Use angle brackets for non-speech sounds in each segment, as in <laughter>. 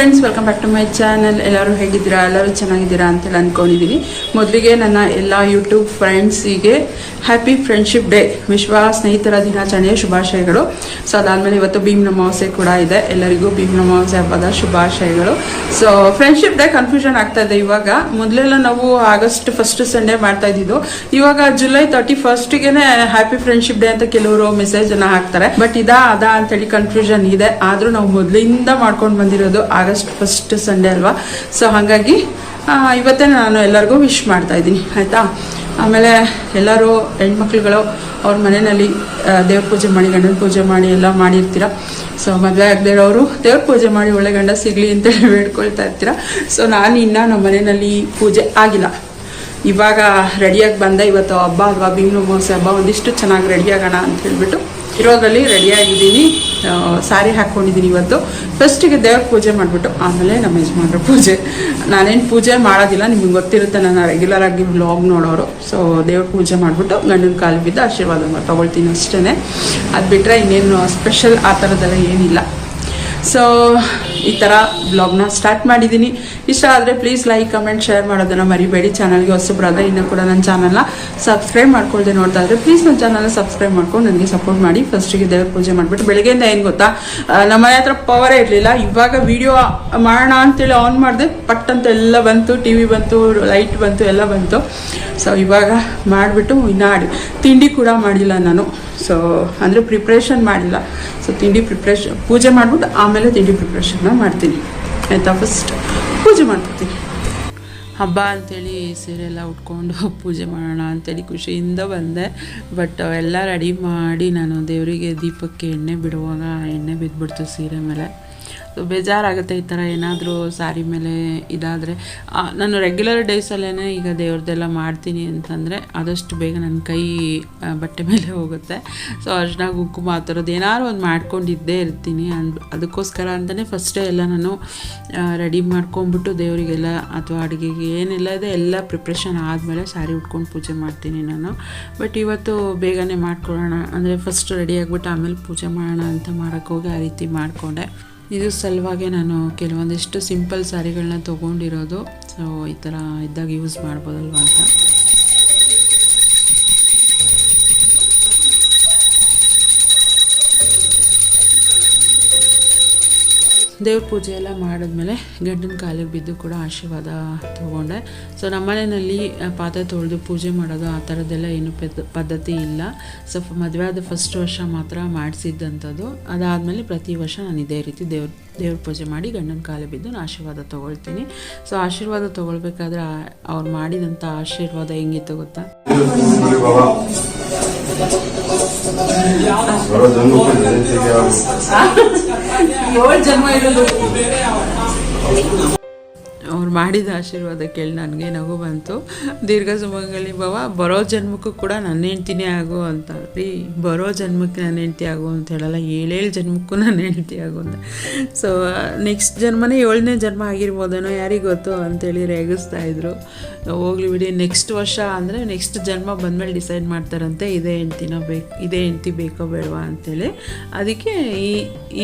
Friends welcome back to my channel ಎಲ್ಲರೂ ಹೇಗಿದ್ದೀರಾ? ಎಲ್ಲರೂ ಚೆನ್ನಾಗಿದ್ದೀರಾ ಅಂತೇಳಿ ಅಂದ್ಕೊಂಡಿದ್ದೀನಿ ಮೊದಲಿಗೆ ನನ್ನ ಎಲ್ಲ ಯೂಟ್ಯೂಬ್ ಫ್ರೆಂಡ್ಸಿಗೆ ಹ್ಯಾಪಿ ಫ್ರೆಂಡ್ಶಿಪ್ ಡೇ ವಿಶ್ವ ಸ್ನೇಹಿತರ ದಿನಾಚರಣೆಯ ಶುಭಾಶಯಗಳು. ಸೊ ಅದಾದಮೇಲೆ ಇವತ್ತು ಭೀಮ್ ಅಮಾವಾಸ್ಯೆ ಕೂಡ ಇದೆ. ಎಲ್ಲರಿಗೂ ಭೀಮ್ ಅಮಾವಾಸ್ಯೆ ಹಬ್ಬದ ಶುಭಾಶಯಗಳು. ಸೊ ಫ್ರೆಂಡ್ಶಿಪ್ ಡೇ ಕನ್ಫ್ಯೂಷನ್ ಆಗ್ತಾ ಇದೆ ಇವಾಗ. ಮೊದಲೆಲ್ಲ ನಾವು ಆಗಸ್ಟ್ ಫಸ್ಟ್ ಸಂಡೇ ಮಾಡ್ತಾ ಇದ್ದಿದ್ದು. ಇವಾಗ ಜುಲೈ ತರ್ಟಿ ಫಸ್ಟ್ಗೆನೆ ಹ್ಯಾಪಿ ಫ್ರೆಂಡ್ಶಿಪ್ ಡೇ ಅಂತ ಕೆಲವರು ಮೆಸೇಜ್ ಅನ್ನ ಹಾಕ್ತಾರೆ. ಬಟ್ ಇದಾ, ಅದಾ ಅಂತೇಳಿ ಕನ್ಫ್ಯೂಷನ್ ಇದೆ. ಆದ್ರೂ ನಾವು ಮೊದಲಿಂದ ಮಾಡ್ಕೊಂಡು ಬಂದಿರೋದು ಆಗಸ್ಟ್ ಫಸ್ಟ್ ಸಂಡೇ ಅಲ್ವಾ? ಸೊ ಹಾಗಾಗಿ ಇವತ್ತೇ ನಾನು ಎಲ್ಲರಿಗೂ ವಿಶ್ ಮಾಡ್ತಾ ಇದ್ದೀನಿ, ಆಯಿತಾ? ಆಮೇಲೆ ಎಲ್ಲರೂ ಹೆಣ್ಮಕ್ಳುಗಳು ಅವ್ರ ಮನೆಯಲ್ಲಿ ದೇವ್ರ ಪೂಜೆ ಮಾಡಿ, ಗಂಡನ ಪೂಜೆ ಮಾಡಿ, ಎಲ್ಲ ಮಾಡಿರ್ತೀರ? ಸೊ ಮದುವೆ ಆಗದೆ ಇರೋರು ದೇವ್ರ ಪೂಜೆ ಮಾಡಿ, ಒಳ್ಳೆ ಗಂಡ ಸಿಗಲಿ ಅಂತೇಳಿ ಬೇಡ್ಕೊಳ್ತಾ ಇರ್ತೀರ? ಸೊ ನಾನು ಇನ್ನೂ ನಮ್ಮ ಮನೆಯಲ್ಲಿ ಪೂಜೆ ಆಗಿಲ್ಲ. ಇವಾಗ ರೆಡಿಯಾಗಿ ಬಂದೆ ಇವತ್ತು ಹಬ್ಬ ಅಲ್ವಾ? ಭೀಮ್ ಮೋಸೆ ಹಬ್ಬ, ಒಂದಿಷ್ಟು ಚೆನ್ನಾಗಿ ರೆಡಿ ಆಗೋಣ ಅಂತ ಹೇಳ್ಬಿಟ್ಟು ಇರೋದ್ರಲ್ಲಿ ರೆಡಿಯಾಗಿದ್ದೀನಿ ಸ್ಯಾರಿ ಹಾಕ್ಕೊಂಡಿದ್ದೀನಿ ಇವತ್ತು. ಫಸ್ಟಿಗೆ ದೇವ್ರ ಪೂಜೆ ಮಾಡಿಬಿಟ್ಟು, ಆಮೇಲೆ ನಮ್ಮ ಯಜಮಾನ್ರ ಪೂಜೆ. ನಾನೇನು ಪೂಜೆ ಮಾಡೋದಿಲ್ಲ, ನಿಮ್ಗೆ ಗೊತ್ತಿರುತ್ತೆ ನಾನು ರೆಗ್ಯುಲರ್ ಆಗಿ ವ್ಲಾಗ್ ನೋಡೋರು. ಸೊ ದೇವ್ರ ಪೂಜೆ ಮಾಡಿಬಿಟ್ಟು ಗಂಡನ ಕಾಲು ಬಿದ್ದು ಆಶೀರ್ವಾದ ತೊಗೊಳ್ತೀನಿ ಅಷ್ಟೇ ಅದು ಬಿಟ್ಟರೆ ಇನ್ನೇನು ಸ್ಪೆಷಲ್ ಆ ಥರದ್ದೆಲ್ಲ ಏನಿಲ್ಲ. ಸೊ ಈ ಥರ ಬ್ಲಾಗ್ನ ಸ್ಟಾರ್ಟ್ ಮಾಡಿದ್ದೀನಿ ಇಷ್ಟ ಆದರೆ ಪ್ಲೀಸ್ ಲೈಕ್ ಕಮೆಂಟ್ ಶೇರ್ ಮಾಡೋದನ್ನು ಮರಿಬೇಡಿ. ಚಾನಲ್ಗೆ ಹೊಸಬ್ರಾದ ಇನ್ನೂ ಕೂಡ ನನ್ನ ಚಾನಲ್ನ ಸಬ್ಸ್ಕ್ರೈಬ್ ಮಾಡ್ಕೊಳ್ದೆ ನೋಡ್ತಾ ಇದ್ರೆ ಪ್ಲೀಸ್ ನನ್ನ ಚಾನಲ್ನ ಸಬ್ಸ್ಕ್ರೈಬ್ ಮಾಡ್ಕೊಂಡು ನನಗೆ ಸಪೋರ್ಟ್ ಮಾಡಿ. ಫಸ್ಟಿಗೆ ದೇವ್ರ ಪೂಜೆ ಮಾಡಿಬಿಟ್ಟು ಬೆಳಗ್ಗೆಯಿಂದ ಏನು ಗೊತ್ತಾ? ನಮ್ಮ ಮನೆ ಹತ್ರ ಪವರೇ ಇರಲಿಲ್ಲ. ಇವಾಗ ವಿಡಿಯೋ ಮಾಡೋಣ ಅಂತೇಳಿ ಆನ್ ಮಾಡಿದೆ. ಪಟ್ ಅಂತ ಎಲ್ಲ ಬಂತು ಟಿ ವಿ ಬಂತು ಲೈಟ್ ಬಂತು, ಎಲ್ಲ ಬಂತು. ಸೊ ಇವಾಗ ಮಾಡಿಬಿಟ್ಟು ಇನ್ನು ಅಡಿ ತಿಂಡಿ ಕೂಡ ಮಾಡಿಲ್ಲ ನಾನು. ಸೊ ಅಂದರೆ ಪ್ರಿಪ್ರೇಷನ್ ಮಾಡಿಲ್ಲ. ಸೊ ತಿಂಡಿ ಪ್ರಿಪ್ರೇಷನ್ ಪೂಜೆ ಮಾಡ್ಬಿಟ್ಟು ಆಮೇಲೆ ತಿಂಡಿ ಪ್ರಿಪ್ರೇಷನ್ನ ಮಾಡ್ತೀನಿ. ಆಯಿತಾ? ಫಸ್ಟ್ ಪೂಜೆ ಮಾಡ್ತೀನಿ ಹಬ್ಬ ಅಂತೇಳಿ ಸೀರೆ ಎಲ್ಲ ಉಟ್ಕೊಂಡು <laughs> ಪೂಜೆ ಮಾಡೋಣ ಅಂತೇಳಿ ಖುಷಿಯಿಂದ ಬಂದೆ. ಬಟ್ ಎಲ್ಲ ರೆಡಿ ಮಾಡಿ ನಾನು ದೇವರಿಗೆ ದೀಪಕ್ಕೆ ಎಣ್ಣೆ ಬಿಡುವಾಗ, ಎಣ್ಣೆ ಬಿದ್ದುಬಿಡ್ತು ಸೀರೆ ಮೇಲೆ. ಸೊ ಬೇಜಾರಾಗುತ್ತೆ ಈ ಥರ ಏನಾದರೂ ಸ್ಯಾರಿ ಮೇಲೆ ಇದಾದರೆ. ನಾನು ರೆಗ್ಯುಲರ್ ಡೇಸಲ್ಲೇ ಈಗ ದೇವ್ರದ್ದೆಲ್ಲ ಮಾಡ್ತೀನಿ ಅಂತಂದರೆ ಆದಷ್ಟು ಬೇಗ ನನ್ನ ಕೈ ಬಟ್ಟೆ ಮೇಲೆ ಹೋಗುತ್ತೆ. ಸೊ ಅರ್ಶಿನ ಕುಂಕುಮ ಆ ಥರದ್ದು ಏನಾದ್ರು ಒಂದು ಮಾಡ್ಕೊಂಡಿದ್ದೇ ಇರ್ತೀನಿ. ಅಂದ್, ಅದಕ್ಕೋಸ್ಕರ ಅಂತಲೇ ಫಸ್ಟೇ ಎಲ್ಲ ನಾನು ರೆಡಿ ಮಾಡ್ಕೊಂಬಿಟ್ಟು ದೇವರಿಗೆಲ್ಲ ಅಥವಾ ಅಡುಗೆಗೆ ಏನೆಲ್ಲ ಇದೆ ಎಲ್ಲ ಪ್ರಿಪ್ರೇಷನ್ ಆದಮೇಲೆ ಸ್ಯಾರಿ ಉಟ್ಕೊಂಡು ಪೂಜೆ ಮಾಡ್ತೀನಿ ನಾನು. ಬಟ್ ಇವತ್ತು ಬೇಗನೆ ಮಾಡ್ಕೊಳ್ಳೋಣ. ಅಂದರೆ ಫಸ್ಟ್ ರೆಡಿ ಆಗಿಬಿಟ್ಟು ಆಮೇಲೆ ಪೂಜೆ ಮಾಡೋಣ ಅಂತ ಮಾಡೋಕ್ಕೋಗಿ ಆ ರೀತಿ ಮಾಡಿಕೊಂಡೆ. ಇದು ಸಲುವಾಗಿ ನಾನು ಕೆಲವೊಂದಿಷ್ಟು ಸಿಂಪಲ್ ಸ್ಯಾರಿಗಳನ್ನ ತೊಗೊಂಡಿರೋದು. ಸೊ ಈ ಥರ ಇದ್ದಾಗ ಯೂಸ್ ಮಾಡ್ಬೋದಲ್ವಾ ಅಂತ. ದೇವ್ರ ಪೂಜೆ ಎಲ್ಲ ಮಾಡಿದ್ಮೇಲೆ ಗಂಡನ ಕಾಲಿಗೆ ಬಿದ್ದು ಕೂಡ ಆಶೀರ್ವಾದ ತೊಗೊಂಡೆ ಸೊ ನಮ್ಮನೆಯಲ್ಲಿ ಪಾತ್ರೆ ತೊಳೆದು ಪೂಜೆ ಮಾಡೋದು ಆ ಥರದ್ದೆಲ್ಲ ಏನು ಪೆದ್ ಪದ್ಧತಿ ಇಲ್ಲ ಸೊ ಮದುವೆ ಆದ ಫಸ್ಟ್ ವರ್ಷ ಮಾತ್ರ ಮಾಡಿಸಿದ್ದಂಥದ್ದು ಅದಾದಮೇಲೆ ಪ್ರತಿ ವರ್ಷ ನಾನು ಇದೇ ರೀತಿ ದೇವ್ರ ದೇವ್ರ ಪೂಜೆ ಮಾಡಿ ಗಂಡನ ಕಾಲಿಗೆ ಬಿದ್ದು ನಾನು ಆಶೀರ್ವಾದ ತೊಗೊಳ್ತೀನಿ ಸೊ ಆಶೀರ್ವಾದ ತೊಗೊಳ್ಬೇಕಾದ್ರೆ ಅವ್ರು ಮಾಡಿದಂಥ ಆಶೀರ್ವಾದ ಹೆಂಗಿತ್ತು ಗೊತ್ತಾ <laughs> ಏಳು ಜನ್ಮ ಇರೋದು. ಅವ್ರು ಮಾಡಿದ ಆಶೀರ್ವಾದ ಕೇಳಿ ನನಗೆ ನಗು ಬಂತು. ದೀರ್ಘ ಸುಮಂಗಲಿ ಭವ, ಬರೋ ಜನ್ಮಕ್ಕೂ ಕೂಡ ನನ್ನ ಹೆಂಡ್ತಿನೇ ಆಗು ಅಂತ. ರೀ, ಬರೋ ಜನ್ಮಕ್ಕೆ ನನ್ನ ಹೆಂಡ್ತಿ ಆಗು ಅಂತ ಹೇಳಲ್ಲ, ಏಳೇಳು ಜನ್ಮಕ್ಕೂ ನನ್ನ ಹೆಂಡ್ತಿ ಆಗು ಅಂತ. ಸೊ ನೆಕ್ಸ್ಟ್ ಜನ್ಮನೇ ಏಳನೇ ಜನ್ಮ ಆಗಿರ್ಬೋದೇನೋ ಯಾರಿಗೆ ಗೊತ್ತು ಅಂತೇಳಿ ರೇಗಿಸ್ತಾ ಇದ್ರು. ಹೋಗ್ಲಿ ಬಿಡಿ ನೆಕ್ಸ್ಟ್ ವರ್ಷ ಅಂದರೆ ನೆಕ್ಸ್ಟ್ ಜನ್ಮ ಬಂದಮೇಲೆ ಡಿಸೈಡ್ ಮಾಡ್ತಾರಂತೆ, ಇದೇ ಹೆಂಡ್ತಿನ ಬೇಕು, ಇದೇ ಹೆಂಡ್ತಿ ಬೇಕೋ ಬೇಡವಾ ಅಂತೇಳಿ. ಅದಕ್ಕೆ ಈ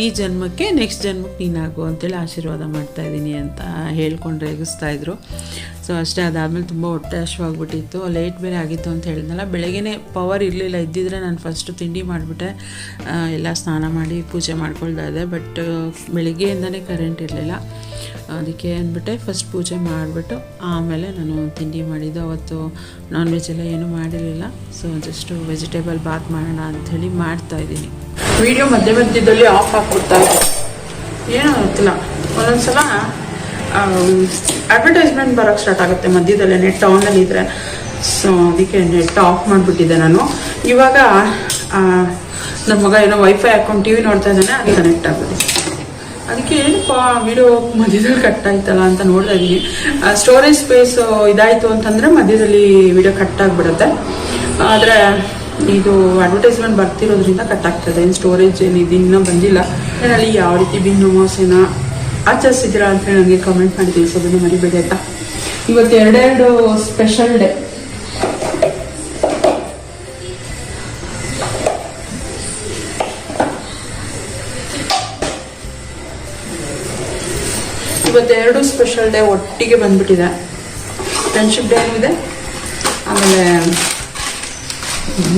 ಈ ಜನ್ಮಕ್ಕೆ ನೆಕ್ಸ್ಟ್ ಜನ್ಮಕ್ಕೆ ನೀನಾಗು ಅಂತೇಳಿ ಆಶೀರ್ವಾದ ಮಾಡ್ತಾ ಇದ್ದೀನಿ ಅಂತ ಹೇಳ್ಕೊಂಡು ಇದ್ರು. ಸೊ ಅಷ್ಟೇ ಅದಾದಮೇಲೆ ತುಂಬ ಹೊಟ್ಟೆ ಹಶ್ವಾಗ್ಬಿಟ್ಟಿತ್ತು ಲೇಟ್ ಬೇರೆ ಆಗಿತ್ತು ಅಂತ ಹೇಳಿದ್ನಲ್ಲ ಬೆಳಗ್ಗೆ ಪವರ್ ಇರಲಿಲ್ಲ. ಇದ್ದಿದ್ರೆ ನಾನು ಫಸ್ಟು ತಿಂಡಿ ಮಾಡಿಬಿಟ್ಟೆ. ಎಲ್ಲ ಸ್ನಾನ ಮಾಡಿ ಪೂಜೆ ಮಾಡ್ಕೊಳ್ತಾ ಇದ್ದೆ. ಬಟ್ ಬೆಳಗ್ಗೆಯಿಂದನೇ ಕರೆಂಟ್ ಇರಲಿಲ್ಲ. ಅದಕ್ಕೆ ಅಂದ್ಬಿಟ್ಟೆ ಫಸ್ಟ್ ಪೂಜೆ ಮಾಡಿಬಿಟ್ಟು ಆಮೇಲೆ ನಾನು ತಿಂಡಿ ಮಾಡಿದ್ದು. ಅವತ್ತು ನಾನ್ ವೆಜ್ ಎಲ್ಲ ಏನೂ ಮಾಡಿರಲಿಲ್ಲ. ಸೊ ಜಸ್ಟ್ ವೆಜಿಟೇಬಲ್ ಬಾತ್ ಮಾಡೋಣ ಅಂಥೇಳಿ ಮಾಡ್ತಾ ಇದ್ದೀನಿ. ವಿಡಿಯೋ ಮಧ್ಯ ಮಧ್ಯದಲ್ಲಿ ಆಫ್ ಹಾಕ್ಬಿಡ್ತಾ ಇದೆ ಏನೋ ಗೊತ್ತಿಲ್ಲ. ಒಂದೊಂದ್ಸಲ ಅಡ್ವರ್ಟೈಸ್ಮೆಂಟ್ ಬರೋಕ್ಕೆ ಸ್ಟಾರ್ಟ್ ಆಗುತ್ತೆ. ಮಧ್ಯದಲ್ಲೇ ನೆಟ್ ಆನಲ್ಲಿ ಇದ್ರೆ. ಸೊ ಅದಕ್ಕೆ ನೆಟ್ ಆಫ್ ಮಾಡಿಬಿಟ್ಟಿದ್ದೆ ನಾನು. ಇವಾಗ ನಮ್ಮ ಮಗ ಏನೋ ವೈಫೈ ಹಾಕೊಂಡು ಟಿ ವಿ ನೋಡ್ತಾ ಇದ್ದಾನೆ, ಅದು ಕನೆಕ್ಟ್ ಆಗುತ್ತೆ ಅದಕ್ಕೆ ಏನಪ್ಪ ವಿಡಿಯೋ ಮಧ್ಯದಲ್ಲಿ ಕಟ್ ಆಯ್ತಲ್ಲ ಅಂತ ನೋಡ್ತಾ ಇದ್ದೀನಿ. ಸ್ಟೋರೇಜ್ ಸ್ಪೇಸ್ ಇದಾಯ್ತು ಅಂತಂದ್ರೆ ಮಧ್ಯದಲ್ಲಿ ವಿಡಿಯೋ ಕಟ್ ಆಗಿಬಿಡುತ್ತೆ. ಆದರೆ, ಇದು ಅಡ್ವರ್ಟೈಸ್ಮೆಂಟ್ ಬರ್ತಿರೋದ್ರಿಂದ ಕಟ್ ಆಗ್ತದೆ. ಏನು ಸ್ಟೋರೇಜ್ ಏನು ಇನ್ನೂ ಬಂದಿಲ್ಲ. ಅಲ್ಲಿ ಯಾವ ರೀತಿ ಬಿನ್ನು ಮೋಸನ? ಆಚರಿಸಿದ್ದೀರಾ ಅಂತ ಹೇಳಿ ನನಗೆ ಕಮೆಂಟ್ ಮಾಡಿ ತಿಳಿಸೋದನ್ನು ಮರಿಬೇಡಿ ಆಯ್ತಾ? ಇವತ್ತು ಎರಡೆರಡು ಸ್ಪೆಷಲ್ ಡೇ ಇವತ್ತು ಎರಡು ಸ್ಪೆಷಲ್ ಡೇ ಒಟ್ಟಿಗೆ ಬಂದ್ಬಿಟ್ಟಿದೆ. ಫ್ರೆಂಡ್ಶಿಪ್ ಡೇ ಇದೆ ಆಮೇಲೆ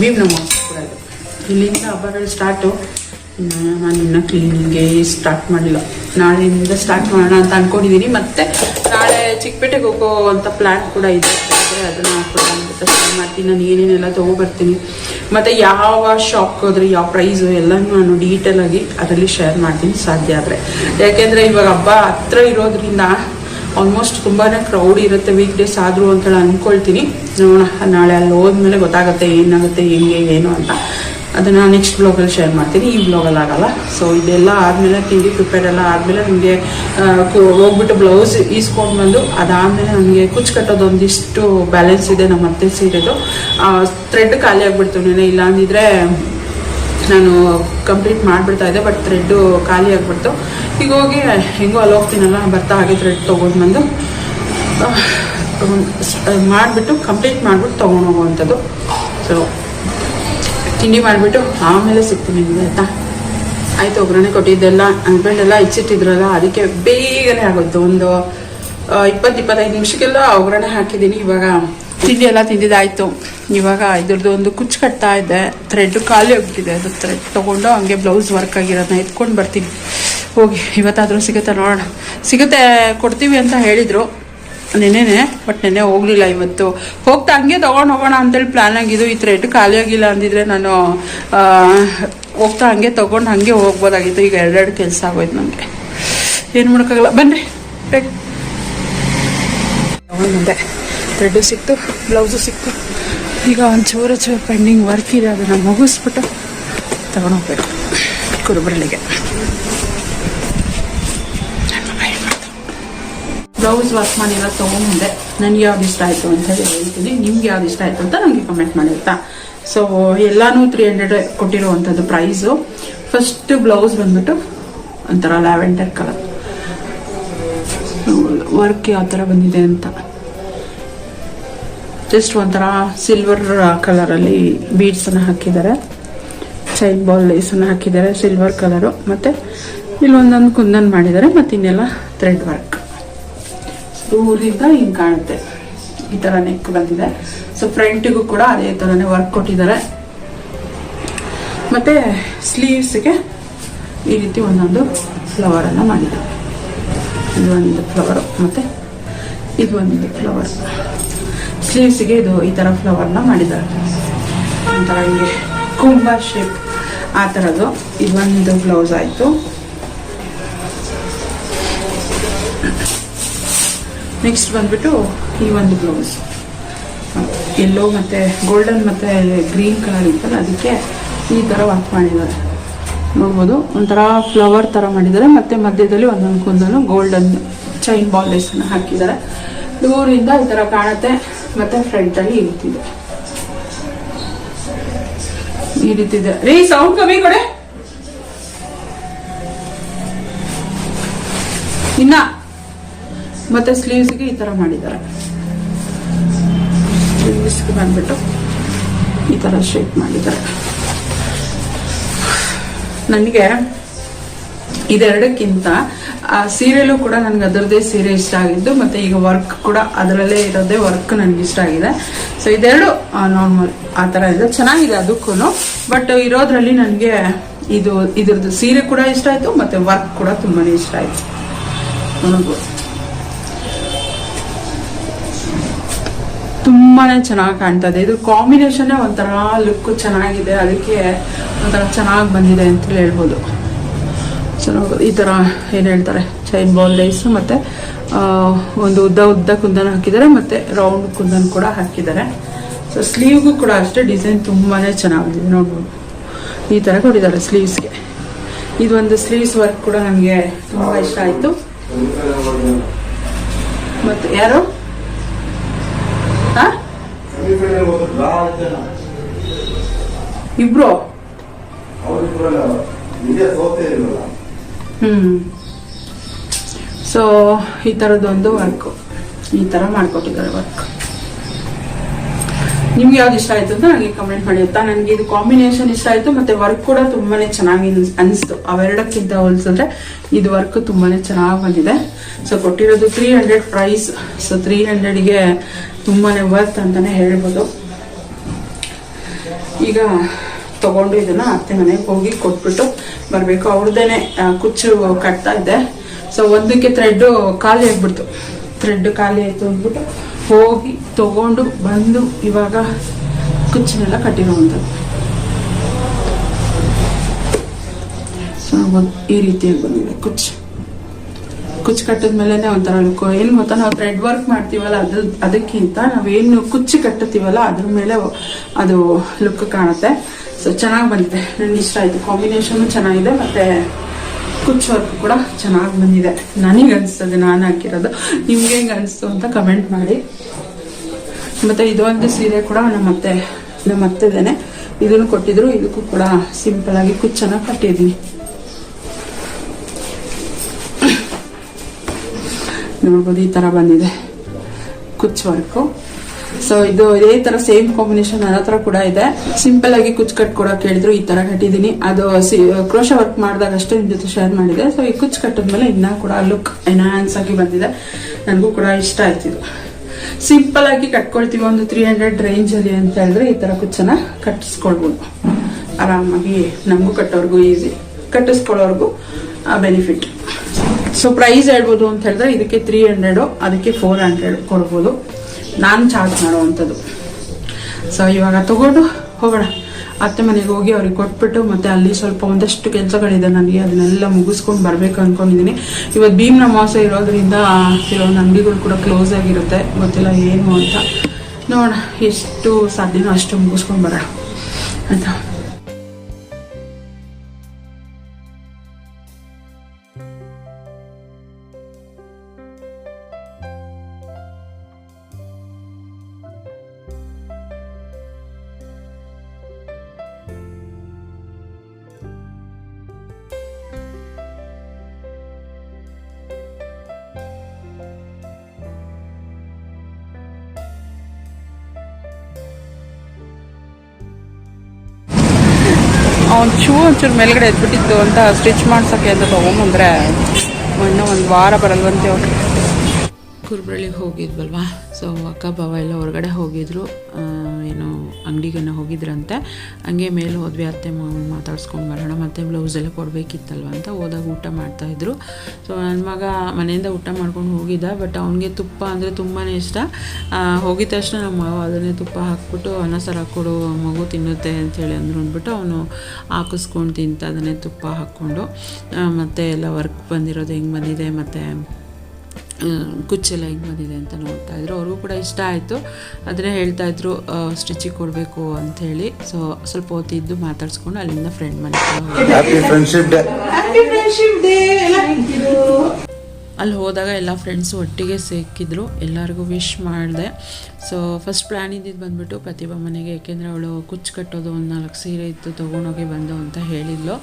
ಭೀಮ್ ನಮ್ಮ ಇಲ್ಲಿಂದ ಹಬ್ಬಗಳು ಸ್ಟಾರ್ಟು ನಾನು ಇನ್ನೂ ಕ್ಲೀನಿಂಗೇ ಸ್ಟಾರ್ಟ್ ಮಾಡಿಲ್ಲ ನಾಳೆಯಿಂದ ಸ್ಟಾರ್ಟ್ ಮಾಡೋಣ ಅಂತ ಅನ್ಕೊಂಡಿದ್ದೀನಿ ಮತ್ತೆ ನಾಳೆ ಚಿಕ್ಕಪೇಟೆಗೆ ಹೋಗೋ ಅಂತ ಪ್ಲ್ಯಾನ್ ಕೂಡ ಇದೆ. ಅದನ್ನ ಅದನ್ನು ಕೂಡ ಸ್ಟಾರ್ಟ್ ಮಾಡ್ತೀನಿ. ನಾನು ಏನೇನೆಲ್ಲ ತೊಗೊಬರ್ತೀನಿ. ಮತ್ತು ಯಾವ ಶಾಪ್ ಹೋದ್ರೆ, ಯಾವ ಪ್ರೈಸು ಎಲ್ಲನೂ ನಾನು ಡೀಟೇಲ್ ಆಗಿ ಅದರಲ್ಲಿ ಶೇರ್ ಮಾಡ್ತೀನಿ. ಸಾಧ್ಯ ಆದರೆ. ಯಾಕೆಂದರೆ ಇವಾಗ ಹಬ್ಬ ಹತ್ರ ಇರೋದ್ರಿಂದ ಆಲ್ಮೋಸ್ಟ್ ತುಂಬಾ ಕ್ರೌಡ್ ಇರುತ್ತೆ. ವೀಕ್ ಡೇಸ್ ಆದರೂ ಅಂತೇಳಿ ಅಂದ್ಕೊಳ್ತೀನಿ ನೋಡೋಣ ನಾಳೆ ಅಲ್ಲಿ ಹೋದ್ಮೇಲೆ ಗೊತ್ತಾಗುತ್ತೆ ಏನಾಗುತ್ತೆ, ಹೆಂಗೆ, ಏನು ಅಂತ. ಅದನ್ನು ನೆಕ್ಸ್ಟ್ ಬ್ಲಾಗಲ್ಲಿ ಶೇರ್ ಮಾಡ್ತೀನಿ. ಈ ಬ್ಲಾಗಲ್ಲಿ ಆಗಲ್ಲ. ಸೊ ಇದೆಲ್ಲ ಆದಮೇಲೆ ತಿಂಡಿ ಪ್ರಿಪೇರ್ ಎಲ್ಲ ಆದಮೇಲೆ ನನಗೆ ಹೋಗ್ಬಿಟ್ಟು ಬ್ಲೌಸ್ ಈಸ್ಕೊಂಡು ಬಂದು ಅದಾದಮೇಲೆ ನನಗೆ ಕುಚ್ಚು ಕಟ್ಟೋದು ಒಂದಿಷ್ಟು ಬ್ಯಾಲೆನ್ಸ್ ಇದೆ ನಮ್ಮ ಅತ್ತೆ ಸೀರೆದು. ಥ್ರೆಡ್ ಖಾಲಿ ಆಗಿಬಿಡ್ತು ನೆನೆ. ಇಲ್ಲ ಅಂದಿದ್ರೆ ನಾನು ಕಂಪ್ಲೀಟ್ ಮಾಡಿಬಿಡ್ತಾ ಇದ್ದೆ ಬಟ್ ಥ್ರೆಡ್ಡು ಖಾಲಿ ಆಗಿಬಿಡ್ತು. ಈಗ ಹೋಗಿ, ಹೆಂಗೋ ಅಲ್ಲಿ ಹೋಗ್ತೀನಲ್ಲ, ಬರ್ತಾ ಹಾಗೆ ಥ್ರೆಡ್ ತೊಗೊಂಡು ಬಂದು ಮಾಡಿಬಿಟ್ಟು ಕಂಪ್ಲೀಟ್ ಮಾಡಿಬಿಟ್ಟು ತೊಗೊಂಡು ಹೋಗುವಂಥದ್ದು. ಸೊ ತಿಂಡಿ ಮಾಡಿಬಿಟ್ಟು ಆಮೇಲೆ ಸಿಗ್ತೀನಿ ನಿಮಗೆ, ಆಯಿತಾ? ಆಯಿತು, ಒಗ್ಗರಣೆ ಕೊಟ್ಟಿದ್ದೆಲ್ಲ ಹಸ್ಬೆಂಡ್ ಎಲ್ಲ ಹೆಚ್ಚಿಟ್ಟಿದ್ರಲ್ಲ ಅದಕ್ಕೆ ಬೇಗನೆ ಆಗುತ್ತೆ ಒಂದು ಇಪ್ಪತ್ತು, ಇಪ್ಪತ್ತೈದು ನಿಮಿಷಕ್ಕೆಲ್ಲ ಒಗ್ಗರಣೆ ಹಾಕಿದ್ದೀನಿ ಇವಾಗ. ತಿಂಡಿ ಎಲ್ಲ ತಿಂದಿದ್ದಾಯಿತು. ಇವಾಗ ಇದ್ರದ್ದು ಒಂದು ಕುಚ್ಚು ಕಟ್ತಾ ಇದೆ. ಥ್ರೆಡ್ ಖಾಲಿ ಹೋಗ್ಬಿಟ್ಟಿದೆ. ಅದು ಥ್ರೆಡ್ ತೊಗೊಂಡು ಹಂಗೆ ಬ್ಲೌಸ್ ವರ್ಕ್ ಆಗಿರೋದನ್ನ ಎತ್ಕೊಂಡು ಬರ್ತೀನಿ. ಹೋಗಿ, ಇವತ್ತಾದರೂ ಸಿಗುತ್ತೆ ನೋಡೋಣ. ಸಿಗುತ್ತೆ, ಕೊಡ್ತೀವಿ ಅಂತ ಹೇಳಿದರು. ನೆನೆನೆ ಬಟ್ ನೆನೆ ಹೋಗ್ಲಿಲ್ಲ ಇವತ್ತು. ಹೋಗ್ತಾ ಹಂಗೆ ತಗೊಂಡು ಹೋಗೋಣ ಅಂತೇಳಿ ಪ್ಲ್ಯಾನ್ ಆಗಿದ್ದು, ಈ ಥ್ರೆಡ್ ಖಾಲಿ ಆಗಿಲ್ಲ ಅಂದಿದ್ರೆ ನಾನು ಹೋಗ್ತಾ ಹಂಗೆ ತಗೊಂಡು ಹಂಗೆ ಹೋಗ್ಬೋದಾಗಿತ್ತು. ಈಗ ಎರಡೆರಡು ಕೆಲಸ ಆಗೋಯ್ತು ನನಗೆ ಏನು ಮಾಡೋಕ್ಕಾಗಲ್ಲ. ಬನ್ನಿ ಮುಂದೆ? ಥ್ರೆಡ್ಡು ಸಿಕ್ತು ಬ್ಲೌಸು ಸಿಕ್ತು. ಈಗ ಒಂದು ಚೂರು ಚೂರು ಪೆಂಡಿಂಗ್ ವರ್ಕ್ ಇದೆ, ಅದನ್ನು ಮುಗಿಸ್ಬಿಟ್ಟು ತಗೊಂಡೋಗ್ಬೇಕು ಕುರುಬರಳಿಗೆ ಬ್ಲೌಸ್ ವರ್ಕ್ ಮಾಡಿರೋದು ತೊಗೊಂಡ್ಬಂದೆ, ನನಗೆ ಯಾವ್ದು ಇಷ್ಟ ಆಯಿತು? ಅಂತ ಹೇಳಿ ಹೇಳ್ತೀನಿ. ನಿಮ್ಗೆ ಯಾವ್ದು ಇಷ್ಟ ಆಯಿತು? ಅಂತ ನನಗೆ ಕಮೆಂಟ್ ಮಾಡಿರ್ತಾ ಸೊ ಎಲ್ಲಾನು ತ್ರೀ ಹಂಡ್ರೆಡ್ ಕೊಟ್ಟಿರುವಂಥದ್ದು ಪ್ರೈಸು ಫಸ್ಟ್ ಬ್ಲೌಸ್ ಬಂದ್ಬಿಟ್ಟು ಒಂಥರ ಲ್ಯಾವೆಂಡರ್ ಕಲರ್ ವರ್ಕ್ ಯಾವ ಥರ ಬಂದಿದೆ ಅಂತ. ಜಸ್ಟ್ ಒಂಥರ ಸಿಲ್ವರ್ ಕಲರಲ್ಲಿ ಬೀಡ್ಸನ್ನು ಹಾಕಿದ್ದಾರೆ. ಚೈನ್ ಬಾಲ್ ಲೇಸನ್ನು ಹಾಕಿದ್ದಾರೆ ಸಿಲ್ವರ್ ಕಲರು ಮತ್ತು ಇಲ್ಲೊಂದೊಂದು ಕುಂದನ್ ಮಾಡಿದ್ದಾರೆ ಮತ್ತು ಇನ್ನೆಲ್ಲ ಥ್ರೆಡ್ ವರ್ಕ್ ದೂರದಿಂದ ಹಿಂಗೆ ಕಾಣುತ್ತೆ. ಈ ಥರ ನೆಕ್ ಬಂದಿದೆ. ಸೊ ಫ್ರಂಟಿಗೂ ಕೂಡ ಅದೇ ಥರನೇ ವರ್ಕ್ ಕೊಟ್ಟಿದ್ದಾರೆ. ಮತ್ತು ಸ್ಲೀವ್ಸ್ಗೆ ಈ ರೀತಿ ಒಂದೊಂದು ಫ್ಲವರನ್ನು ಮಾಡಿದ್ದಾರೆ. ಇದು ಒಂದು ಫ್ಲವರು ಮತ್ತು ಇದು ಒಂದು ಫ್ಲವರ್ ಸ್ಲೀವ್ಸಿಗೆ ಇದು ಈ ಥರ ಫ್ಲವರ್ನ ಮಾಡಿದ್ದಾರೆ. ಒಂಥರ ಹಿಂಗೆ ಕುಂಬ ಶೇಪ್ ಆ ಥರದ್ದು ಇದೊಂದು ಬ್ಲೌಸ್ ಆಯಿತು. ನೆಕ್ಸ್ಟ್ ಬಂದ್ಬಿಟ್ಟು ಈ ಒಂದು ಬ್ಲೌಸ್ ಎಲ್ಲೋ ಮತ್ತು ಗೋಲ್ಡನ್ ಮತ್ತು ಗ್ರೀನ್ ಕಲರ್ ಇತ್ತಲ್ಲ, ಅದಕ್ಕೆ ಈ ಥರ ವರ್ಕ್ ಮಾಡಿದ್ದಾರೆ. ನೋಡ್ಬೋದು, ಒಂಥರ ಫ್ಲವರ್ ಥರ ಮಾಡಿದ್ದಾರೆ. ಮತ್ತು ಮಧ್ಯದಲ್ಲಿ ಒಂದೊಂದು ಕುಂದನು ಗೋಲ್ಡನ್ ಚೈನ್ ಬಾಲ್ಲೇಸನ್ನು ಹಾಕಿದ್ದಾರೆ. ದೂರಿಂದ ಈ ಥರ ಕಾಣುತ್ತೆ, ಮತ್ತು ಫ್ರಂಟಲ್ಲಿ ರೀತಿ ಇದೆ. ಈ ರೀತಿ ಇದೆ. ರೀ ಸೌಂಡ್ ಕಮ್ಮಿ ಕೊಡೆ. ಇನ್ನ ಮತ್ತೆ ಸ್ಲೀವ್ಸ್ಗೆ ಈ ತರ ಮಾಡಿದ್ದಾರೆ. ಸ್ಲೀವ್ಸ್ಗೆ ಬಂದ್ಬಿಟ್ಟು ಈ ತರ ಶೇಪ್ ಮಾಡಿದ್ದಾರೆ. ನನಗೆ ಇದೆರಡಕ್ಕಿಂತ, ಆ ಸೀರೆಲೂ ಕೂಡ ನನಗೆ ಅದರದ್ದೇ ಸೀರೆ ಇಷ್ಟ ಆಗಿದ್ದು, ಮತ್ತೆ ಈಗ ವರ್ಕ್ ಕೂಡ ಅದರಲ್ಲೇ ಇರೋದೇ ವರ್ಕ್ ನನಗೆ ಇಷ್ಟ ಆಗಿದೆ. ಸೊ ಇದೆರಡು ನಾರ್ಮಲ್ ಆ ಥರ ಇದೆ. ಚೆನ್ನಾಗಿದೆ ಅದಕ್ಕೂ ಬಟ್ ಇರೋದ್ರಲ್ಲಿ ನನಗೆ ಇದು, ಇದ್ರದ್ದು ಸೀರೆ ಕೂಡ ಇಷ್ಟ ಆಯಿತು, ಮತ್ತೆ ವರ್ಕ್ ಕೂಡ ತುಂಬಾನೇ ಇಷ್ಟ ಆಯಿತು. ನೋಡ್ಬೋದು. ತುಂಬಾನೇ ಚೆನ್ನಾಗಿ ಕಾಣ್ತದೆ. ಇದು ಕಾಂಬಿನೇಷನ್ ಒಂಥರ ಲುಕ್ ಚೆನ್ನಾಗಿದೆ. ಅದಕ್ಕೆ ಒಂಥರ ಚೆನ್ನಾಗಿ ಬಂದಿದೆ ಅಂತ ಹೇಳ್ಬೋದು. ಚೆನ್ನಾಗಿ ಈ ಥರ ಏನು ಹೇಳ್ತಾರೆ? ಚೈನ್ ಬಾಲ್ ಲೈಸ್ ಮತ್ತು ಒಂದು ಉದ್ದ ಉದ್ದ ಕುಂದನ್ ಹಾಕಿದ್ದಾರೆ ಮತ್ತು ರೌಂಡ್ ಕುಂದನ್ ಕೂಡ ಹಾಕಿದ್ದಾರೆ. ಸೊ ಸ್ಲೀವ್ಗೂ ಕೂಡ ಅಷ್ಟೇ ಡಿಸೈನ್ ತುಂಬಾ ಚೆನ್ನಾಗಿದೆ ನೋಡ್ಬೋದು. ಈ ಥರ ಕೊಟ್ಟಿದ್ದಾರೆ ಸ್ಲೀವ್ಸ್ಗೆ ಇದೊಂದು ಸ್ಲೀವ್ಸ್ ವರ್ಕ್ ಕೂಡ ನನಗೆ ತುಂಬ ಇಷ್ಟ ಆಯಿತು. ಮತ್ತು ಯಾರು? ಇಬ್ರು? ಹ್ಮ್. ಸೊ ಈ ಥರದ್ದೊಂದು ವರ್ಕ್ ಈ ಥರ ಮಾಡ್ಕೊಟ್ಟಿದ್ದಾರೆ ವರ್ಕ್ ನಿಮ್ಗೆ ಯಾವ್ದು ಇಷ್ಟ ಆಯ್ತು ಅಂತ ನನಗೆ ಕಮೆಂಟ್ ಮಾಡಿ ಆಯ್ತಾ ನನಗೆ ಇದು ಕಾಂಬಿನೇಷನ್ ಇಷ್ಟ ಆಯ್ತು ಮತ್ತೆ ವರ್ಕ್ ಕೂಡ ತುಂಬಾನೇ ಚೆನ್ನಾಗಿ ಅನಿಸ್ತು ಅನ್ಸ್ತು. ಅವೆರಡಕ್ಕಿಂತ ಹೋಲಿಸಿದ್ರೆ ಇದು ವರ್ಕ್ ತುಂಬಾನೇ ಚೆನ್ನಾಗಿ ಬಂದಿದೆ. ಸೊ ಕೊಟ್ಟಿರೋದು three hundred price so three ಹಂಡ್ರೆಡ್ಗೆ ತುಂಬಾನೇ ವರ್ತ್ ಅಂತಾನೆ ಹೇಳ್ಬೋದು. ಈಗ ತಗೊಂಡು ಇದನ್ನ ಅತ್ತೆ ಮನೆಗೆ ಹೋಗಿ ಕೊಟ್ಬಿಟ್ಟು ಬರಬೇಕು. ಅವ್ರದ್ದೇನೆ ಕುಚ್ಚು ಕಟ್ತಾ ಇದ್ದೆ. ಸೊ ಒಂದಕ್ಕೆ ಥ್ರೆಡ್ ಖಾಲಿ ಆಗ್ಬಿಡ್ತು. ಥ್ರೆಡ್ ಖಾಲಿ ಆಯ್ತು ಅಂದ್ಬಿಟ್ಟು ಹೋಗಿ ತಗೊಂಡು ಬಂದು ಇವಾಗ ಕುಚ್ಚನ್ನೆಲ್ಲ ಕಟ್ಟಿರುವಂಥದ್ದು. ಸೊ ಈ ರೀತಿಯಾಗಿ ಬಂದಿದೆ ಕುಚ್ಚು. ಕುಚ್ಚು ಕಟ್ಟಿದ್ಮೇಲೆ ಒಂಥರ ಲುಕ್ ಏನು ಗೊತ್ತಾ, ನಾವು ಥ್ರೆಡ್ ವರ್ಕ್ ಮಾಡ್ತೀವಲ್ಲ, ಅದ್ರ, ಅದಕ್ಕಿಂತ ನಾವೇನು ಕುಚ್ಚು ಕಟ್ಟುತ್ತೀವಲ್ಲ, ಅದ್ರ ಮೇಲೆ ಅದು ಲುಕ್ ಕಾಣುತ್ತೆ. ಸೊ ಚೆನ್ನಾಗಿ ಬಂದಿದೆ. ನನಗೆ ಇಷ್ಟ ಆಯಿತು. ಕಾಂಬಿನೇಷನ್ ಚೆನ್ನಾಗಿದೆ, ಮತ್ತೆ ಕುಚ್ಚು ವರ್ಕ್ ಕೂಡ ಚೆನ್ನಾಗಿ ಬಂದಿದೆ. ನನಗೆ ಅನಿಸ್ತದೆ, ನಾನು ಹಾಕಿರೋದು. ನಿಮ್ಗೆ ಹೆಂಗೆ ಅನಿಸ್ತು ಅಂತ ಕಮೆಂಟ್ ಮಾಡಿ. ಮತ್ತೆ ಇದೊಂದು ಸೀರೆ ಕೂಡ ನಮ್ಮ ಅತ್ತೆ, ನಮ್ಮ ಅತ್ತೆದೇನೆ. ಇದನ್ನು ಕೊಟ್ಟಿದ್ರು. ಇದಕ್ಕೂ ಕೂಡ ಸಿಂಪಲ್ ಆಗಿ ಕುಚ್ಚನ್ನ ಕಟ್ಟಿದ್ದೀನಿ. ನೋಡ್ಬೋದು, ಈ ತರ ಬಂದಿದೆ. ಕುಚ್ ವರ್ಕು. ಸೊ ಇದು ಇದೇ ತರ ಸೇಮ್ ಕಾಂಬಿನೇಷನ್ ನನ್ನ ಹತ್ರ ಕೂಡ ಇದೆ. ಸಿಂಪಲ್ ಆಗಿ ಕುಚ್ ಕಟ್ ಕೂಡ ಕೇಳಿದ್ರು ಈ ತರ ಕಟ್ಟಿದೀನಿ ಅದು ಕ್ರೋಶ ವರ್ಕ್ ಮಾಡಿದಾಗ ಅಷ್ಟೇ ನಿಮ್ ಜೊತೆ ಶೇರ್ ಮಾಡಿದೆ. ಸೊ ಈ ಕುಚ್ ಕಟ್ಟಿದ್ಮೇಲೆ ಇನ್ನ ಕೂಡ ಲುಕ್ ಎನ್ಹಾನ್ಸ್ ಆಗಿ ಬಂದಿದೆ. ನನಗೂ ಕೂಡ ಇಷ್ಟ ಆಯ್ತಿದು ಸಿಂಪಲ್ ಆಗಿ ಕಟ್ಕೊಳ್ತೀವಿ ಒಂದು ತ್ರೀ ಹಂಡ್ರೆಡ್ ರೇಂಜ್ ಅಲ್ಲಿ ಅಂತ ಹೇಳಿದ್ರೆ ಈ ತರ ಕುಚ್ಚನ್ನ ಕಟ್ಟಿಸ್ಕೊಳ್ಬೋದು. ಆರಾಮಾಗಿ ನಮಗೂ ಕಟ್ಟೋರ್ಗು ಈಸಿ ಕಟ್ಟಿಸ್ಕೊಳ್ಳೋರ್ಗು ಬೆನಿಫಿಟ್ ಸೊ ಪ್ರೈಸ್ ಹೇಳ್ಬೋದು ಅಂತ ಹೇಳಿದ್ರೆ ಇದಕ್ಕೆ ತ್ರೀ ಹಂಡ್ರೆಡು ಅದಕ್ಕೆ ಫೋರ್ ಹಂಡ್ರೆಡ್ ಕೊಡ್ಬೋದು. ನಾನು ಚಾರ್ಜ್ ಮಾಡುವಂಥದ್ದು. ಸೊ ಇವಾಗ ತಗೊಂಡು ಹೋಗೋಣ. ಅತ್ತೆ ಮನೆಗೆ ಹೋಗಿ ಅವ್ರಿಗೆ ಕೊಟ್ಬಿಟ್ಟು ಮತ್ತೆ ಅಲ್ಲಿ ಸ್ವಲ್ಪ ಒಂದಷ್ಟು ಕೆಲಸಗಳಿದೆ ನನಗೆ, ಅದನ್ನೆಲ್ಲ ಮುಗಿಸ್ಕೊಂಡು ಬರಬೇಕು ಅಂದ್ಕೊಂಡಿದ್ದೀನಿ ಇವತ್ತು ಭೀಮ್ನ ಮಾಸ ಇರೋದ್ರಿಂದ ಕೆಲವೊಂದು ಅಂಗಡಿಗಳು ಕೂಡ ಕ್ಲೋಸ್ ಆಗಿರುತ್ತೆ. ಗೊತ್ತಿಲ್ಲ ಏನು ಅಂತ. ನೋಡೋಣ, ಎಷ್ಟು ಸಾಧ್ಯನೋ ಅಷ್ಟು ಮುಗಿಸ್ಕೊಂಡು ಬರೋಣ. ಆಯ್ತಾ? ಅವ್ನು ಶೂ ಒಂಚೂರು ಮೇಲ್ಗಡೆ ಎದ್ಬಿಟ್ಟಿತ್ತು ಅಂತ ಸ್ಟಿಚ್ ಮಾಡ್ಸೋಕ್ಕೆ ಅಂತ ತೊಗೊಂಬಂದ್ರೆ ಇನ್ನೂ ಒಂದು ವಾರ ಬರಲ್ವಂತೆ ಅವ್ರು. ಕುರ್ಬಳ್ಳಿಗೆ ಹೋಗಿದ್ವಲ್ವಾ? ಸೊ ಅಕ್ಕ ಬಾವ ಎಲ್ಲ ಹೊರಗಡೆ ಹೋಗಿದ್ರು. ಏನು ಅಂಗಡಿಗೇನೋ ಹೋಗಿದ್ರಂತೆ, ಹಂಗೆ ಮೇಲೆ ಹೋದ್ವಿ, ಅತ್ತೆ ಮಾತಾಡ್ಸ್ಕೊಂಡು ಬರೋಣ, ಮತ್ತೆ ಬ್ಲೌಸ್ ಎಲ್ಲ ಕೊಡಬೇಕಿತ್ತಲ್ವ ಅಂತ ಹೋದಾಗ ಊಟ ಮಾಡ್ತಾಯಿದ್ರು ಸೊ ನನ್ನ ಮಗ ಮನೆಯಿಂದ ಊಟ ಮಾಡ್ಕೊಂಡು ಹೋಗಿದ್ದ ಬಟ್ ಅವನಿಗೆ ತುಪ್ಪ ಅಂದರೆ ತುಂಬಾ ಇಷ್ಟ. ಹೋಗಿದ ತಕ್ಷಣ ನಮ್ಮ ಅದನ್ನೇ ತುಪ್ಪ ಹಾಕ್ಬಿಟ್ಟು, ಅನ್ನ ಸಾರು ಹಾಕ್ಕೊಡು, ಮಗು ತಿನ್ನುತ್ತೆ ಅಂತೇಳಿ ಅಂದ್ರು ಅಂದ್ಬಿಟ್ಟು ಅವನು ಹಾಕಿಸ್ಕೊಂಡು ತಿಂತ, ಅದನ್ನೇ ತುಪ್ಪ ಹಾಕ್ಕೊಂಡು ಮತ್ತೆ ಎಲ್ಲ ವರ್ಕ್ ಬಂದಿರೋದು ಹೆಂಗೆ ಬಂದಿದೆ, ಮತ್ತು ಕುಚ್ಚೆಲ್ಲ ಹೆಂಗೆ ಬಂದಿದೆ ಅಂತ ನೋಡ್ತಾ ಇದ್ರು. ಅವ್ರಿಗೂ ಕೂಡ ಇಷ್ಟ ಆಯಿತು. ಅದನ್ನೇ ಹೇಳ್ತಾ ಇದ್ರು ಸ್ಟಿಚಿಗೆ ಕೊಡಬೇಕು ಹೇಳಿ. ಸೊ ಸ್ವಲ್ಪ ಹೊತ್ತಿದ್ದು ಮಾತಾಡಿಸ್ಕೊಂಡು ಅಲ್ಲಿಂದ ಫ್ರೆಂಡ್ ಮನೆ ಹ್ಯಾಪಿ ಫ್ರೆಂಡ್ಶಿಪ್ ಡೇ ಅಲ್ಲಿ ಹೋದಾಗ ಎಲ್ಲ ಫ್ರೆಂಡ್ಸು ಒಟ್ಟಿಗೆ ಸಿಕ್ಕಿದ್ರು ಎಲ್ಲರಿಗೂ ವಿಶ್ ಮಾಡಿದೆ. ಸೊ ಫಸ್ಟ್ ಪ್ಲ್ಯಾನ್ ಇದ್ದಿದ್ದು ಬಂದ್ಬಿಟ್ಟು ಪ್ರತಿಭಾ ಮನೆಗೆ ಏಕೆಂದರೆ ಅವಳು ಕುಚ್ಚು ಕಟ್ಟೋದು ಒಂದು ನಾಲ್ಕು ಸೀರೆ ಇತ್ತು ತೊಗೊಂಡೋಗಿ ಬಂದು ಅಂತ ಹೇಳಿದ್ಲು.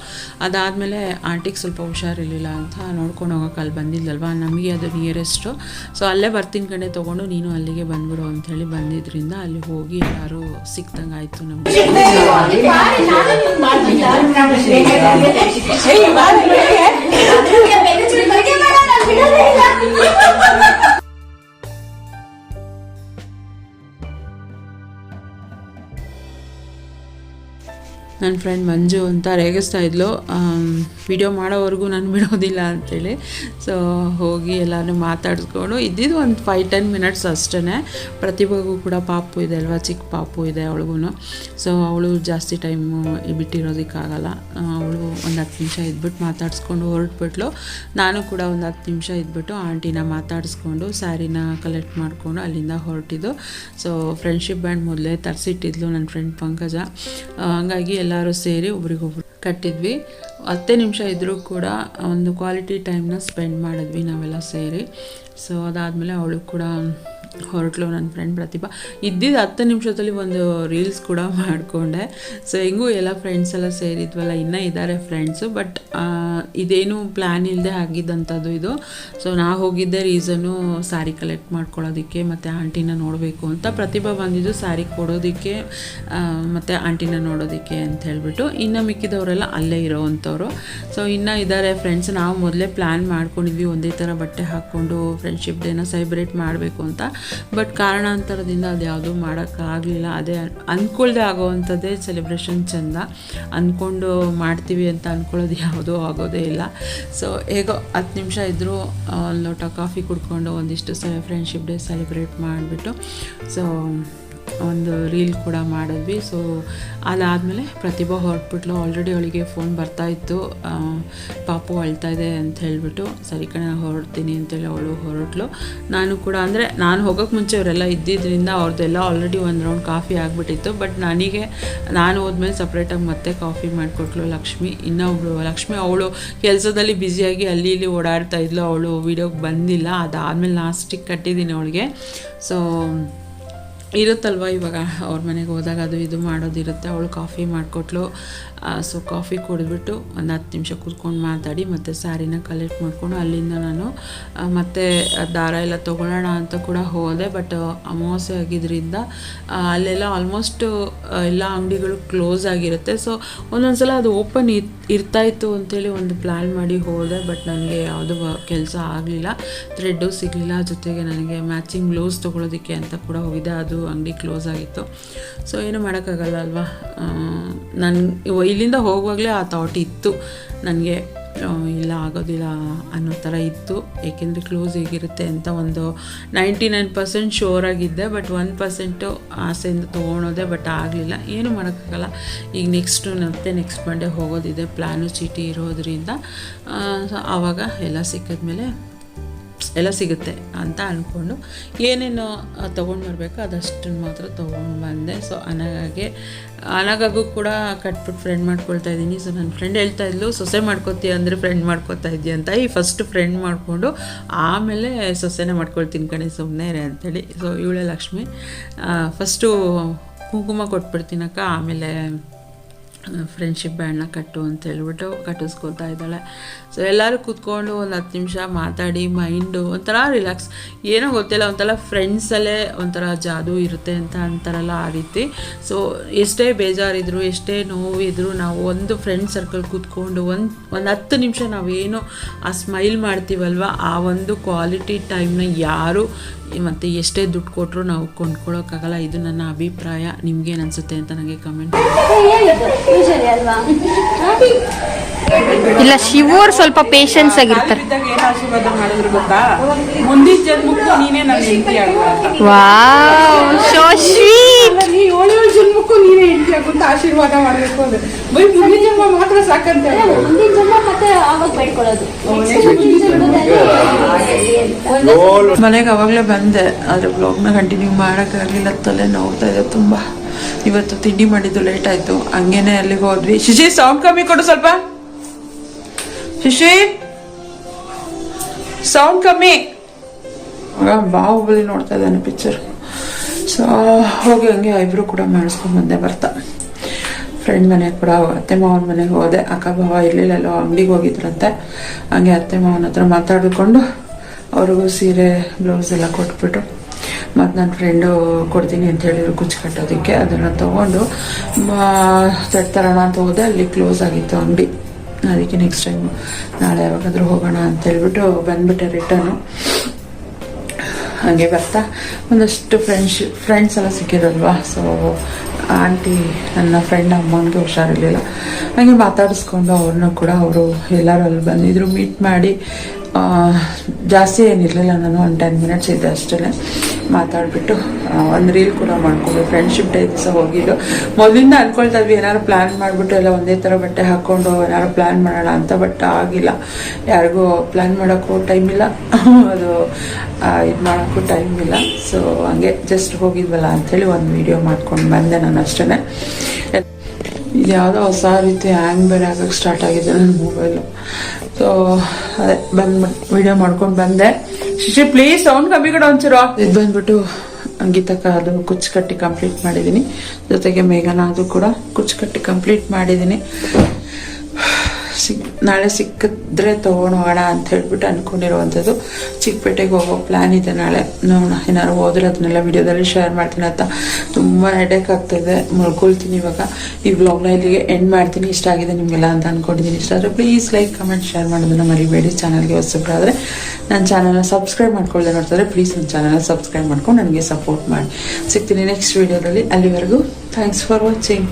ಅದಾದಮೇಲೆ ಆಂಟಿಗೆ ಸ್ವಲ್ಪ ಹುಷಾರಿರಲಿಲ್ಲ ಅಂತ ನೋಡ್ಕೊಂಡು ಹೋಗೋಕೆ ಅಲ್ಲಿ ಬಂದಿದ್ಲಲ್ವ? ನಮಗೆ ಅದು ನಿಯರೆಸ್ಟು ಸೊ ಅಲ್ಲೇ ಬರ್ತೀನಿ ಕಡೆ ತೊಗೊಂಡು ನೀನು ಅಲ್ಲಿಗೆ ಬಂದ್ಬಿಡು ಅಂಥೇಳಿ ಬಂದಿದ್ದರಿಂದ ಅಲ್ಲಿ ಹೋಗಿ ಎಲ್ಲರೂ ಸಿಕ್ತಂಗೆ ಆಯಿತು ನಮಗೆ 你那个衣服 ನನ್ನ ಫ್ರೆಂಡ್ ಮಂಜು ಅಂತ ರೇಗಿಸ್ತಾ ಇದ್ಲು. ವಿಡಿಯೋ ಮಾಡೋವರೆಗೂ ನಾನು ಬಿಡೋದಿಲ್ಲ ಅಂತೇಳಿ. ಸೊ ಹೋಗಿ ಎಲ್ಲನೂ ಮಾತಾಡಿಸ್ಕೊಂಡು, ಇದ್ದಿದ್ದು ಒಂದು ಫೈವ್ ಟೆನ್ ಮಿನಿಟ್ಸ್ ಅಷ್ಟೇ ಪ್ರತಿಭೆಗೂ ಕೂಡ ಪಾಪು ಇದೆ ಅಲ್ವಾ, ಚಿಕ್ಕ ಪಾಪು ಇದೆ ಅವಳಿಗೂ ಸೊ ಅವಳು ಜಾಸ್ತಿ ಟೈಮು ಬಿಟ್ಟಿರೋದಕ್ಕಾಗಲ್ಲ. ಅವಳು ಒಂದು ಹತ್ತು ನಿಮಿಷ ಇದ್ಬಿಟ್ಟು ಮಾತಾಡಿಸ್ಕೊಂಡು ಹೊರಟ್ಬಿಟ್ಲು. ನಾನು ಕೂಡ ಒಂದು ಹತ್ತು ನಿಮಿಷ ಇದ್ಬಿಟ್ಟು ಆಂಟಿನ ಮಾತಾಡಿಸ್ಕೊಂಡು ಸ್ಯಾರಿನ ಕಲೆಕ್ಟ್ ಮಾಡಿಕೊಂಡು ಅಲ್ಲಿಂದ ಹೊರಟಿದ್ದು. ಸೊ ಫ್ರೆಂಡ್ಶಿಪ್ ಬ್ಯಾಂಡ್ ಮೊದಲೇ ತರಿಸಿಟ್ಟಿದ್ಲು ನನ್ನ ಫ್ರೆಂಡ್ ಪಂಕಜ. ಹಂಗಾಗಿ ಎಲ್ಲರೂ ಸೇರಿ ಒಬ್ರಿಗೊಬ್ರು ಕಟ್ಟಿದ್ವಿ. ಹತ್ತೇ ನಿಮಿಷ ಇದ್ದರೂ ಕೂಡ ಒಂದು ಕ್ವಾಲಿಟಿ ಟೈಮ್ನ ಸ್ಪೆಂಡ್ ಮಾಡಿದ್ವಿ ನಾವೆಲ್ಲ ಸೇರಿ. ಸೊ ಅದಾದಮೇಲೆ ಅವಳು ಕೂಡ ಹೊರಟ್ಲು ನನ್ನ ಫ್ರೆಂಡ್ ಪ್ರತಿಭಾ. ಇದ್ದಿದ್ದು ಹತ್ತು ನಿಮಿಷದಲ್ಲಿ ಒಂದು ರೀಲ್ಸ್ ಕೂಡ ಮಾಡಿಕೊಂಡೆ. ಸೊ ಹೆಂಗೂ ಎಲ್ಲ ಫ್ರೆಂಡ್ಸ್ ಎಲ್ಲ ಸೇರಿದ್ವಲ್ಲ, ಇನ್ನೂ ಇದ್ದಾರೆ ಫ್ರೆಂಡ್ಸು ಬಟ್ ಇದೇನು ಪ್ಲ್ಯಾನ್ ಇಲ್ಲದೆ ಆಗಿದ್ದಂಥದ್ದು ಇದು. ಸೊ ನಾ ಹೋಗಿದ್ದೆ ರೀಸನು ಸ್ಯಾರಿ ಕಲೆಕ್ಟ್ ಮಾಡ್ಕೊಳ್ಳೋದಕ್ಕೆ, ಮತ್ತು ಆಂಟಿನ ನೋಡಬೇಕು ಅಂತ. ಪ್ರತಿಭಾ ಬಂದಿದ್ದು ಸ್ಯಾರಿ ಕೊಡೋದಕ್ಕೆ ಮತ್ತು ಆಂಟಿನ ನೋಡೋದಕ್ಕೆ ಅಂತ ಹೇಳಿಬಿಟ್ಟು, ಇನ್ನು ಮಿಕ್ಕಿದವರೆಲ್ಲ ಅಲ್ಲೇ ಇರೋವಂಥವ್ರು ಸೊ ಇನ್ನು ಇದ್ದಾರೆ ಫ್ರೆಂಡ್ಸ್ ನಾವು ಮೊದಲೇ ಪ್ಲ್ಯಾನ್ ಮಾಡ್ಕೊಂಡಿದ್ವಿ, ಒಂದೇ ಥರ ಬಟ್ಟೆ ಹಾಕ್ಕೊಂಡು ಫ್ರೆಂಡ್ಶಿಪ್ ಡೇನ ಸೆಲೆಬ್ರೇಟ್ ಮಾಡಬೇಕು ಅಂತ. ಬಟ್ ಕಾರಣಾಂತರದಿಂದ ಅದು ಯಾವುದೂ ಮಾಡೋಕ್ಕಾಗಲಿಲ್ಲ. ಅದೇ ಅಂದ್ಕೊಳ್ದೆ ಆಗೋವಂಥದ್ದೇ ಸೆಲೆಬ್ರೇಷನ್ ಚೆಂದ. ಅಂದ್ಕೊಂಡು ಮಾಡ್ತೀವಿ ಅಂತ ಅಂದ್ಕೊಳ್ಳೋದು ಯಾವುದೂ ಆಗೋದೇ ಇಲ್ಲ. ಸೊ ಹೇಗೋ ಹತ್ತು ನಿಮಿಷ ಇದ್ದರೂ ಲೋಟ ಕಾಫಿ ಕುಡ್ಕೊಂಡು ಒಂದಿಷ್ಟು ಫ್ರೆಂಡ್ಶಿಪ್ ಡೇ ಸೆಲೆಬ್ರೇಟ್ ಮಾಡಿಬಿಟ್ಟು ಸೊ ಒಂದು ರೀಲ್ ಕೂಡ ಮಾಡಿದ್ವಿ. ಸೊ ಅದಾದಮೇಲೆ ಪ್ರತಿಭಾ ಹೊರಟ್ಬಿಟ್ಲು ಆಲ್ರೆಡಿ ಅವಳಿಗೆ ಫೋನ್ ಬರ್ತಾಯಿತ್ತು ಪಾಪು ಅಳ್ತಾ ಇದೆ ಅಂತ ಹೇಳಿಬಿಟ್ಟು, ಸರಿ ಕಣೆ, ಹೊರಡ್ತೀನಿ ಅಂತೇಳಿ ಅವಳು ಹೊರಟ್ಲು. ನಾನು ಕೂಡ ಅಂದರೆ ನಾನು ಹೋಗೋಕೆ ಮುಂಚೆ ಅವರೆಲ್ಲ ಇದ್ದಿದ್ದರಿಂದ ಅವ್ರದ್ದೆಲ್ಲ ಆಲ್ರೆಡಿ ಒಂದು ರೌಂಡ್ ಕಾಫಿ ಆಗಿಬಿಟ್ಟಿತ್ತು. ಬಟ್ ನನಗೆ, ನಾನು ಹೋದ್ಮೇಲೆ ಸಪ್ರೇಟಾಗಿ ಮತ್ತೆ ಕಾಫಿ ಮಾಡಿಕೊಟ್ಲು ಲಕ್ಷ್ಮಿ. ಇನ್ನೊಬ್ಳು ಲಕ್ಷ್ಮಿ ಅವಳು ಕೆಲಸದಲ್ಲಿ ಬ್ಯುಸಿಯಾಗಿ ಅಲ್ಲಿ ಇಲ್ಲಿ ಓಡಾಡ್ತಾ ಇದ್ಲು. ಅವಳು ವೀಡಿಯೋಗೆ ಬಂದಿಲ್ಲ. ಅದಾದಮೇಲೆ ಲಾಸ್ಟಿಗೆ ಕಟ್ಟಿದ್ದೀನಿ ಅವಳಿಗೆ. ಸೊ ಇರುತ್ತಲ್ವ ಇವಾಗ ಅವ್ರ ಮನೆಗೆ ಹೋದಾಗ ಅದು ಇದು ಮಾಡೋದಿರುತ್ತೆ. ಅವಳು ಕಾಫಿ ಮಾಡಿಕೊಟ್ಲು. ಸೊ ಕಾಫಿ ಕುಡಿದ್ಬಿಟ್ಟು ಒಂದು ಹತ್ತು ನಿಮಿಷ ಕೂತ್ಕೊಂಡು ಮಾತಾಡಿ ಮತ್ತು ಸ್ಯಾರಿನ ಕಲೆಕ್ಟ್ ಮಾಡಿಕೊಂಡು ಅಲ್ಲಿಂದ ನಾನು ಮತ್ತೆ ದಾರ ಎಲ್ಲ ತೊಗೊಳ್ಳೋಣ ಅಂತ ಕೂಡ ಹೋದೆ. ಬಟ್ ಅಮಾವಾಸ್ಯೆ ಆಗಿದ್ದರಿಂದ ಅಲ್ಲೆಲ್ಲ ಆಲ್ಮೋಸ್ಟ್ ಎಲ್ಲ ಅಂಗಡಿಗಳು ಕ್ಲೋಸ್ ಆಗಿರುತ್ತೆ. ಸೊ ಒಂದೊಂದು ಸಲ ಅದು ಓಪನ್ ಇರ್ತಾ ಇರ್ತಾಯಿತ್ತು ಅಂತೇಳಿ ಒಂದು ಪ್ಲ್ಯಾನ್ ಮಾಡಿ ಹೋದೆ. ಬಟ್ ನನಗೆ ಯಾವುದು ಕೆಲಸ ಆಗಲಿಲ್ಲ. ಥ್ರೆಡ್ಡು ಸಿಗಲಿಲ್ಲ. ಜೊತೆಗೆ ನನಗೆ ಮ್ಯಾಚಿಂಗ್ ಬ್ಲೌಸ್ ತೊಗೊಳೋದಕ್ಕೆ ಅಂತ ಕೂಡ ಹೋಗಿದ್ದೆ ಅದು ಅಂಗಡಿ ಕ್ಲೋಸ್ ಆಗಿತ್ತು. ಸೊ ಏನು ಮಾಡೋಕ್ಕಾಗಲ್ಲ ಅಲ್ವಾ? ನನ್ನ ಇಲ್ಲಿಂದ ಹೋಗುವಾಗಲೇ ಆ ಥಾಟ್ ಇತ್ತು. ನನಗೆ ಇಲ್ಲ ಆಗೋದಿಲ್ಲ ಅನ್ನೋ ಥರ ಇತ್ತು. ಏಕೆಂದರೆ ಕ್ಲೋಸ್ ಹೇಗಿರುತ್ತೆ ಅಂತ ಒಂದು ನೈಂಟಿ ನೈನ್ ಪರ್ಸೆಂಟ್ ಶೋರ್ ಆಗಿದ್ದೆ ಬಟ್ ಒನ್ ಪರ್ಸೆಂಟು ಆಸೆಯಿಂದ ತೊಗೊಳೋದೆ ಬಟ್ ಆಗಲಿಲ್ಲ. ಏನು ಮಾಡೋಕ್ಕಾಗಲ್ಲ. ಈಗ ನೆಕ್ಸ್ಟು ಮತ್ತೆ ನೆಕ್ಸ್ಟ್ ಮಂಡೇ ಹೋಗೋದಿದೆ. ಪ್ಲ್ಯಾನು ಚೀಟಿ ಇರೋದ್ರಿಂದ ಆವಾಗ ಎಲ್ಲ ಸಿಕ್ಕಿದ್ಮೇಲೆ ಎಲ್ಲ ಸಿಗುತ್ತೆ ಅಂತ ಅಂದ್ಕೊಂಡು ಏನೇನು ತೊಗೊಂಡು ಬರಬೇಕು ಅದಷ್ಟನ್ನು ಮಾತ್ರ ತೊಗೊಂಡು ಬಂದೆ. ಸೊ ಅನಗಾಗೆ ಅನಗಾಗೂ ಕೂಡ ಕಟ್ಬಿಟ್ಟು ಫ್ರೆಂಡ್ ಮಾಡ್ಕೊಳ್ತಾ ಇದ್ದೀನಿ. ಸೊ ನನ್ನ ಫ್ರೆಂಡ್ ಹೇಳ್ತಾ ಇದ್ಲು, ಸೊಸೆ ಮಾಡ್ಕೊತೀಯ ಅಂದರೆ ಫ್ರೆಂಡ್ ಮಾಡ್ಕೊತಾ ಇದ್ದೀಯ ಅಂತ. ಈ ಫಸ್ಟ್ ಫ್ರೆಂಡ್ ಮಾಡಿಕೊಂಡು ಆಮೇಲೆ ಸೊಸೆನೇ ಮಾಡ್ಕೊಳ್ತೀನಿ ಕಣೆ ಸುಮ್ಮನೆ ಅಂತೇಳಿ. ಸೊ ಇವಳೆ ಲಕ್ಷ್ಮಿ. ಫಸ್ಟು ಕುಂಕುಮ ಕೊಟ್ಬಿಡ್ತೀನಕ್ಕ, ಆಮೇಲೆ ಫ್ರೆಂಡ್ಶಿಪ್ ಬ್ಯಾಂಡ್ನ ಕಟ್ಟು ಅಂತ ಹೇಳ್ಬಿಟ್ಟು ಕಟ್ಟಿಸ್ಕೊಳ್ತಾ ಇದ್ದಾಳೆ. ಸೊ ಎಲ್ಲರೂ ಕೂತ್ಕೊಂಡು ಒಂದು ಹತ್ತು ನಿಮಿಷ ಮಾತಾಡಿ ಮೈಂಡು ಒಂಥರ ರಿಲ್ಯಾಕ್ಸ್ ಏನೋ ಗೊತ್ತಿಲ್ಲ, ಒಂಥರ ಫ್ರೆಂಡ್ಸಲ್ಲೇ ಒಂಥರ ಜಾದು ಇರುತ್ತೆ ಅಂತ ಅಂತಾರಲ್ಲ ಆ ರೀತಿ. ಸೊ ಎಷ್ಟೇ ಬೇಜಾರಿದ್ರು, ಎಷ್ಟೇ ನೋವಿದ್ರು ನಾವು ಒಂದು ಫ್ರೆಂಡ್ ಸರ್ಕಲ್ ಕೂತ್ಕೊಂಡು ಒಂದು ಒಂದು ಹತ್ತು ನಿಮಿಷ ನಾವೇನು ಆ ಸ್ಮೈಲ್ ಮಾಡ್ತೀವಲ್ವ, ಆ ಒಂದು ಕ್ವಾಲಿಟಿ ಟೈಮ್ನ ಯಾರು ಮತ್ತು ಎಷ್ಟೇ ದುಡ್ಡು ಕೊಟ್ಟರು ನಾವು ಕೊಂಡ್ಕೊಳ್ಳೋಕ್ಕಾಗಲ್ಲ ಇದು ನನ್ನ ಅಭಿಪ್ರಾಯ. ನಿಮ್ಗೇನು ಅನಿಸುತ್ತೆ ಅಂತ ನನಗೆ ಕಮೆಂಟ್ ಅಲ್ವಾ? ಇಲ್ಲ ಶಿವರು ಸ್ವಲ್ಪ ಪೇಷನ್ಸ್ ಆಗಿರ್ತಾರೆ. ಏನು ಆಶೀರ್ವಾದ ಮಾಡಿದ್ರು ಗೊತ್ತಾ? ಮುಂದಿನ ಜನ್ಮಕ್ಕೂ ನೀನೇ ನನ್ನ ಹೆಂಡತಿ ಆಗ್ಬೇಕು ವಾವ್ ಸೋ ಸ್ವೀಟ್ ನೀ ಏಳು ಏಳು ಜನ್ಮಕ್ಕೂ ನೀನೇ ಹೆಂಡತಿ ಆಗುತ್ತ ಆಶೀರ್ವಾದ ಮಾಡಬೇಕು ಅಂದ್ರೆ. ಬರೀ ಮುಂದಿನ ಜನ್ಮ ಮಾತ್ರ ಸಾಕಂತ. ಮುಂದಿನ ಜನ್ಮ ಮತ್ತೆ ಆವಾಗ ಬೇಡ್ಕೊಳ್ಳೋದು. ಮನೆಗೆ ಅವಾಗಲೇ ಬಂದೆ ಆದರೆ ಬ್ಲಾಗ್ನ ಕಂಟಿನ್ಯೂ ಮಾಡೋಕ್ಕಾಗಲಿಲ್ಲ ತಲೆ ನೋವ್ತಾ ಇದೆ ತುಂಬ. ಇವತ್ತು ತಿಂಡಿ ಮಾಡಿದ್ದು ಲೇಟ್ ಆಯ್ತು. ಹಂಗೇನೆ ಅಲ್ಲಿಗೆ ಹೋದ್ವಿ. ಶಿಶಿ ಸೌಂಡ್ ಕಮ್ಮಿ ಕೊಡು ಸ್ವಲ್ಪ. ಶಿಶಿ ಸೌಂಡ್ ಕಮ್ಮಿ. ಬಾಹುಬಲಿ ನೋಡ್ತಾ ಇದ್ದಾನೆ ಪಿಕ್ಚರ್ ಸೊ ಹೋಗಿ ಹಂಗೆ ಐಬ್ರು ಕೂಡ ಮಾಡಿಸ್ಕೊಂಡು ಬಂದೆ, ಬರ್ತಾ. ಫ್ರೆಂಡ್ ಮನೆಗೆ ಕೂಡ ಅತ್ತೆ ಮಾವನ ಮನೆಗೆ ಹೋದೆ. ಅಕ್ಕ ಭಾವ ಇರಲಿಲ್ಲಲ್ಲೋ ಅಂಗಡಿಗೆ ಹೋಗಿದ್ರಂತೆ. ಹಂಗೆ ಅತ್ತೆ ಮಾವನ ಹತ್ರ ಮಾತಾಡಿಕೊಂಡು, ಅವ್ರಿಗೂ ಸೀರೆ ಬ್ಲೌಸ್ ಎಲ್ಲ ಕೊಟ್ಬಿಟ್ಟು ಮತ್ತು ನನ್ನ ಫ್ರೆಂಡು ಕೊಡ್ತೀನಿ ಅಂತ ಹೇಳಿದ್ರು ಕುಚ್ಚು ಕಟ್ಟೋದಕ್ಕೆ, ಅದನ್ನು ತೊಗೊಂಡು ತರ್ತರೋಣ ಅಂತ ಹೋದೆ, ಅಲ್ಲಿ ಕ್ಲೋಸ್ ಆಗಿತ್ತು ಅಂಗಡಿ. ಅದಕ್ಕೆ ನೆಕ್ಸ್ಟ್ ಟೈಮ್ ನಾಳೆ ಯಾವಾಗಾದ್ರೂ ಹೋಗೋಣ ಅಂತ ಹೇಳ್ಬಿಟ್ಟು ಬಂದ್ಬಿಟ್ಟೆ ರಿಟರ್ನು ಹಾಗೆ ಬರ್ತಾ, ಒಂದಷ್ಟು ಫ್ರೆಂಡ್ಶಿ ಫ್ರೆಂಡ್ಸ್ ಎಲ್ಲ ಸಿಕ್ಕಿರಲ್ವಾ ಸೊ ಆಂಟಿ ನನ್ನ ಫ್ರೆಂಡ್ ಅಮ್ಮನಿಗೆ ಹುಷಾರಿರಲಿಲ್ಲ. ಹಾಗೆ ಮಾತಾಡಿಸ್ಕೊಂಡು ಅವ್ರನ್ನೂ ಕೂಡ ಅವರು ಎಲ್ಲರೂ ಅಲ್ಲಿ ಬಂದಿದ್ರು ಮೀಟ್ ಮಾಡಿ. ಜಾಸ್ತಿ ಏನಿರಲಿಲ್ಲ, ನಾನು ಒಂದು ಟೆನ್ ಮಿನಿಟ್ಸ್ ಇದ್ದೆ ಅಷ್ಟೇ ಮಾತಾಡಿಬಿಟ್ಟು ಒಂದು ರೀಲ್ ಕೂಡ ಮಾಡ್ಕೊಂಡು ಫ್ರೆಂಡ್ಶಿಪ್ ಡೇ ದಿವಸ ಹೋಗಿದ್ದು. ಮೊದಲಿಂದ ಅನ್ಕೊಳ್ತಾ ಇದ್ವಿ, ಏನಾದ್ರು ಪ್ಲ್ಯಾನ್ ಮಾಡಿಬಿಟ್ಟು ಎಲ್ಲ ಒಂದೇ ಥರ ಬಟ್ಟೆ ಹಾಕ್ಕೊಂಡು ಏನಾದ್ರು ಪ್ಲ್ಯಾನ್ ಮಾಡೋಣ ಅಂತ ಬಟ್ ಆಗಿಲ್ಲ. ಯಾರಿಗೂ ಪ್ಲ್ಯಾನ್ ಮಾಡೋಕ್ಕೂ ಟೈಮ್ ಇಲ್ಲ. <laughs> ಅದು ಇದು ಮಾಡೋಕ್ಕೂ ಟೈಮ್ ಇಲ್ಲ. ಸೊ ಹಂಗೆ ಜಸ್ಟ್ ಹೋಗಿದ್ವಲ್ಲ ಅಂಥೇಳಿ ಒಂದು ವಿಡಿಯೋ ಮಾಡ್ಕೊಂಡು ಬಂದೆ ನಾನು ಅಷ್ಟೇ ಇದು ಯಾವುದೋ ಹೊಸ ರೀತಿ ಹ್ಯಾಂಗ್ ಬೇರೆ ಆಗಕ್ಕೆ ಸ್ಟಾರ್ಟ್ ಆಗಿದೆ ನನ್ನ ಮೊಬೈಲು ಸೊ ಅದೇ ಬಂದ್ಬಿಟ್ಟು ವಿಡಿಯೋ ಮಾಡ್ಕೊಂಡು ಬಂದೆ. ಶಿಶಿ ಪ್ಲೀಸ್ ಸೌಂಡ್ ಕಮ್ಮಿ ಕಡೆ ಒಂಚೂರು. ಇದು ಬಂದ್ಬಿಟ್ಟು ಗೀತಕ್ಕ ಅದು ಕುಚ್ಚು ಕಟ್ಟಿ ಕಂಪ್ಲೀಟ್ ಮಾಡಿದ್ದೀನಿ ಜೊತೆಗೆ ಮೇಘನ ಅದು ಕೂಡ ಕುಚ್ಚು ಕಟ್ಟಿ ಕಂಪ್ಲೀಟ್ ಮಾಡಿದ್ದೀನಿ ಸಿಕ್ ನಾಳೆ ಸಿಕ್ಕಿದ್ರೆ ತೊಗೊಳೋಣ ಅಂತ ಹೇಳ್ಬಿಟ್ಟು ಅಂದ್ಕೊಂಡಿರುವಂಥದ್ದು ಚಿಕ್ಕಪೇಟೆಗೆ ಹೋಗೋ ಪ್ಲ್ಯಾನ್ ಇದೆ ನಾಳೆ. ನೋಡೋಣ, ಏನಾದ್ರು ಹೋದ್ರೆ ಅದನ್ನೆಲ್ಲ ವಿಡಿಯೋದಲ್ಲಿ ಶೇರ್ ಮಾಡ್ತೀನಿ ಅಂತ. ತುಂಬ ಹೆಡೇಕ್ ಆಗ್ತಾಯಿದೆ ಮಲ್ಕೊಳ್ತೀನಿ ಇವಾಗ. ಈ ಬ್ಲಾಗ್ನ ಇಲ್ಲಿಗೆ ಎಂಡ್ ಮಾಡ್ತೀನಿ. ಇಷ್ಟ ಆಗಿದೆ ನಿಮಗೆಲ್ಲ ಅಂತ ಅನ್ಕೊಂಡಿದ್ದೀನಿ ಇಷ್ಟ ಆದರೆ ಪ್ಲೀಸ್ ಲೈಕ್ ಕಮೆಂಟ್ ಶೇರ್ ಮಾಡೋದನ್ನ ಮರಿಬೇಡಿ. ಚಾನಲ್ಗೆ ಹೊಸಬ್ರಾದರೆ ನನ್ನ ಚಾನಲ್ನ ಸಬ್ಸ್ಕ್ರೈಬ್ ಮಾಡ್ಕೊಳ್ಳದೆ ನೋಡ್ತಾರೆ ಪ್ಲೀಸ್ ನನ್ನ ಚಾನಲ್ನ ಸಬ್ಸ್ಕ್ರೈಬ್ ಮಾಡ್ಕೊಂಡು ನನಗೆ ಸಪೋರ್ಟ್ ಮಾಡಿ. ಸಿಗ್ತೀನಿ ನೆಕ್ಸ್ಟ್ ವಿಡಿಯೋದಲ್ಲಿ ಅಲ್ಲಿವರೆಗೂ ಥ್ಯಾಂಕ್ಸ್ ಫಾರ್ ವಾಚಿಂಗ್